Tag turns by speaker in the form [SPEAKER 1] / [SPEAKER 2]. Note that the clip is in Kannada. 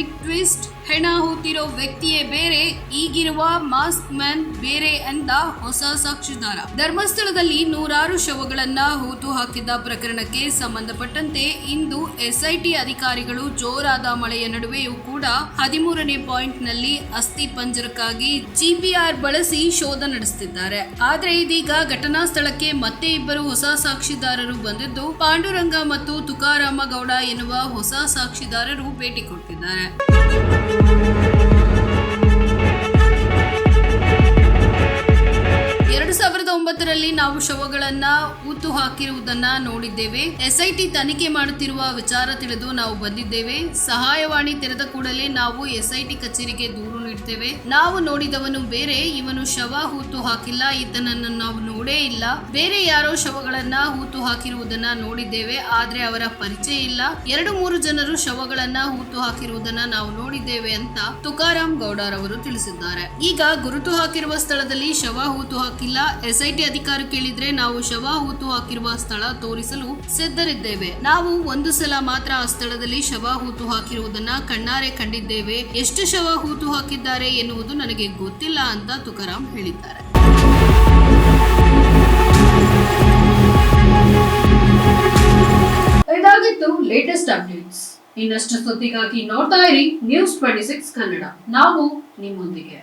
[SPEAKER 1] ಬಿಗ್ ಟ್ವಿಸ್ಟ್, ಹೆಣ ಹೂತಿರೋ ವ್ಯಕ್ತಿಯೇ ಬೇರೆ, ಈಗಿರುವ ಮಾಸ್ಕ್ ಮ್ಯಾನ್ ಬೇರೆ ಅಂತ ಹೊಸ ಸಾಕ್ಷಿದಾರ ಧರ್ಮಸ್ಥಳದಲ್ಲಿ ನೂರಾರು ಶವಗಳನ್ನ ಹೂತು ಹಾಕಿದ್ದ ಪ್ರಕರಣಕ್ಕೆ ಸಂಬಂಧಪಟ್ಟಂತೆ ಇಂದು ಎಸ್ಐಟಿ ಅಧಿಕಾರಿಗಳು ಜೋರಾದ ಮಳೆಯ ನಡುವೆಯೂ ಕೂಡ ಹದಿಮೂರನೇ ಪಾಯಿಂಟ್ನಲ್ಲಿ ಅಸ್ಥಿ ಪಂಜರಕ್ಕಾಗಿ ಜಿಪಿಆರ್ ಬಳಸಿ ಶೋಧ ನಡೆಸುತ್ತಿದ್ದಾರೆ ಆದ್ರೆ ಇದೀಗ ಘಟನಾ ಸ್ಥಳಕ್ಕೆ ಮತ್ತೆ ಇಬ್ಬರು ಹೊಸ ಸಾಕ್ಷಿದಾರರು ಬಂದಿದ್ದು, ಪಾಂಡುರಂಗ ಮತ್ತು ತುಕಾರಾಮ ಗೌಡ ಎನ್ನುವ ಹೊಸ ಸಾಕ್ಷಿದಾರರು ಭೇಟಿ ಕೊಟ್ಟಿದ್ದಾರೆ. Yeah. ಸಾವಿರದ ನಾವು ಶವಗಳನ್ನ ಊತು ಹಾಕಿರುವುದನ್ನ ನೋಡಿದ್ದೇವೆ. ಎಸ್ಐಟಿ ತನಿಖೆ ಮಾಡುತ್ತಿರುವ ವಿಚಾರ ತಿಳಿದು ನಾವು ಬಂದಿದ್ದೇವೆ. ಸಹಾಯವಾಣಿ ತೆರೆದ ಕೂಡಲೇ ನಾವು ಎಸ್ಐಟಿ ಕಚೇರಿಗೆ ದೂರು ನೀಡ್ತೇವೆ. ನಾವು ನೋಡಿದವನು ಬೇರೆ, ಇವನು ಶವ ಹೂತು ಹಾಕಿಲ್ಲ, ಈತನನ್ನು ನಾವು ನೋಡೇ ಇಲ್ಲ. ಬೇರೆ ಯಾರೋ ಶವಗಳನ್ನ ಹೂತು ಹಾಕಿರುವುದನ್ನ ನೋಡಿದ್ದೇವೆ, ಆದ್ರೆ ಅವರ ಪರಿಚಯ ಇಲ್ಲ. ಎರಡು ಮೂರು ಜನರು ಶವಗಳನ್ನ ಹೂತು ಹಾಕಿರುವುದನ್ನ ನಾವು ನೋಡಿದ್ದೇವೆ ಅಂತ ತುಕಾರಾಮ್ ಗೌಡರವರು ತಿಳಿಸಿದ್ದಾರೆ. ಈಗ ಗುರುತು ಹಾಕಿರುವ ಸ್ಥಳದಲ್ಲಿ ಶವ ಹೂತು ಹಾಕಿಲ್ಲ, ಎಸ್ಐಟಿ ಅಧಿಕಾರಿ ಕೇಳಿದ್ರೆ ನಾವು ಶವ ಹೂತು ಹಾಕಿರುವ ಸ್ಥಳ ತೋರಿಸಲು ಸಿದ್ಧರಿದ್ದೇವೆ. ನಾವು ಒಂದು ಸಲ ಮಾತ್ರ ಆ ಸ್ಥಳದಲ್ಲಿ ಶವ ಹೂತು ಹಾಕಿರುವುದನ್ನ ಕಣ್ಣಾರೆ ಕಂಡಿದ್ದೇವೆ. ಎಷ್ಟು ಶವ ಹೂತು ಹಾಕಿದ್ದಾರೆ ಎನ್ನುವುದು ನನಗೆ ಗೊತ್ತಿಲ್ಲ ಅಂತ ತುಕಾರಾಮ್ ಹೇಳಿದ್ದಾರೆ. ಇದಾಗಿತ್ತು ಲೇಟೆಸ್ಟ್ ಅಪ್ಡೇಟ್ಸ್ ಇನ್ನಷ್ಟು ಸುದ್ದಿಗಾಗಿ ನೋಡ್ತಾ ಇರಿ ನ್ಯೂಸ್ ಟ್ವೆಂಟಿ ಸಿಕ್ಸ್ ಕನ್ನಡ. ನಾವು ನಿಮ್ಮೊಂದಿಗೆ.